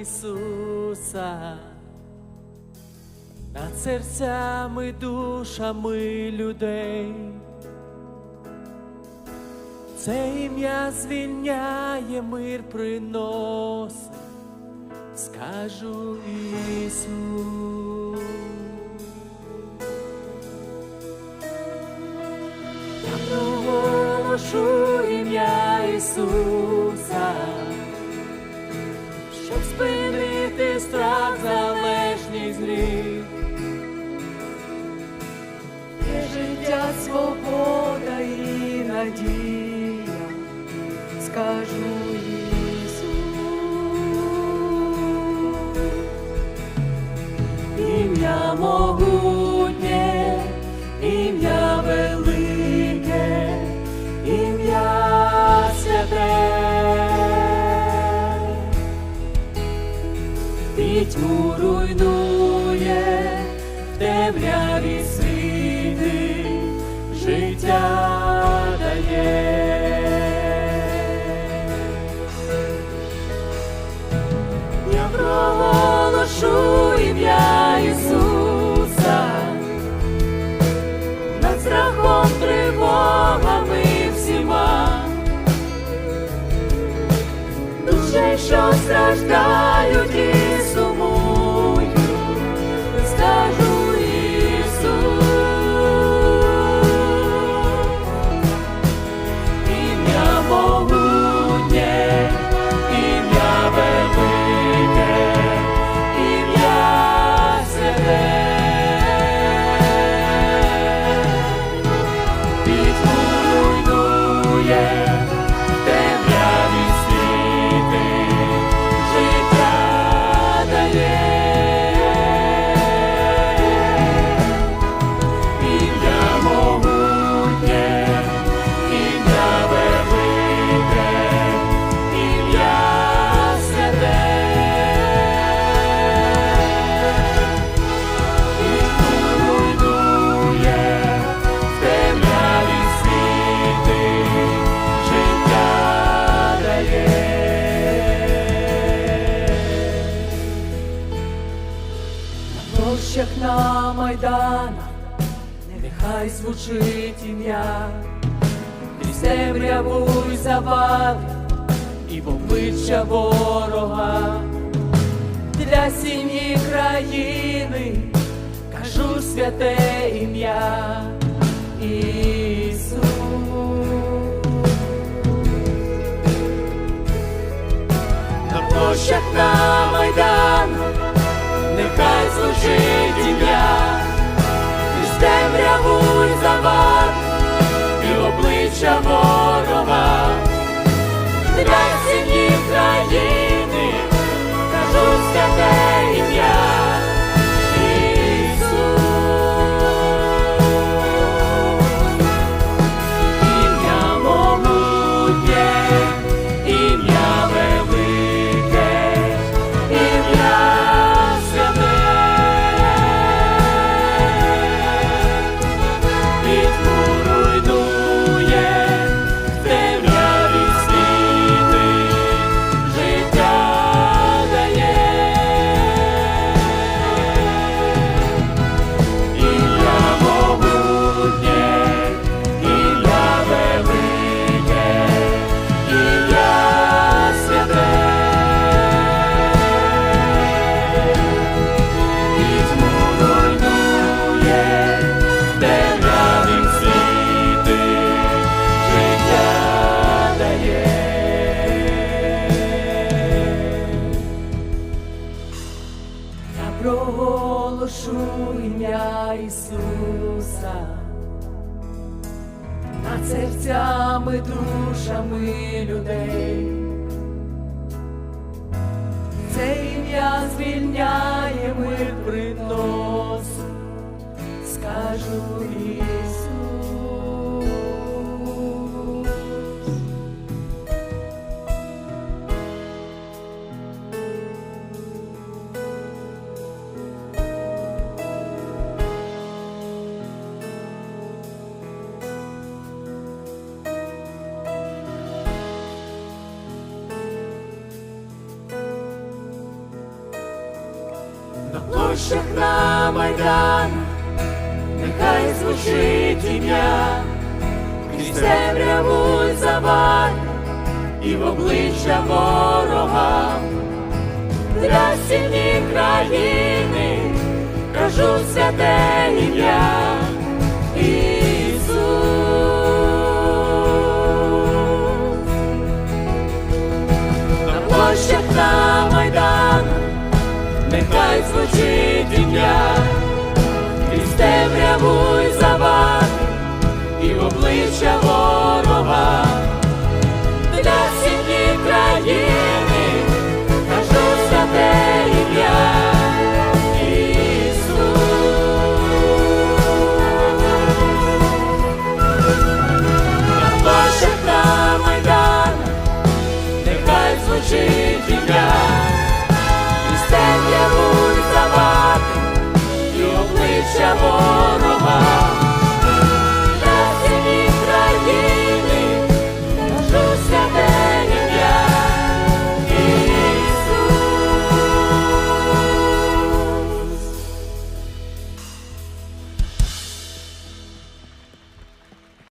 Ісуса, над серцями, душами людей, це ім'я звільняє, мир приносить, скажу Ісус. Я ім'я Ісуса щоб спинити страх, залежний гріх. Є життя, свобода і надія, скажу Ісус. Ім'я могутнє, темряві світи життя дає. Я проголошу ім'я Ісуса над страхом, тривогами всіма, душі, що страждають На площах на майданах. Нехай звучить ім'я, крізь темряву й завали, і в обличчя ворога, для сім'ї країни кажу святе ім'я Ісус. На площах на майданах нехай служить ім'я, крізь темряву й завал, і обличчя ворога, проголошу ім'я Ісуса над серцями, душами людей. Це ім'я звільняє мир принос, скажу Ісус. Площах на Майдан, нехай звучить ім'я, крізь темряву заваль, і в обличчя ворогам, для сім'ї країни кажу святе ім'я площах на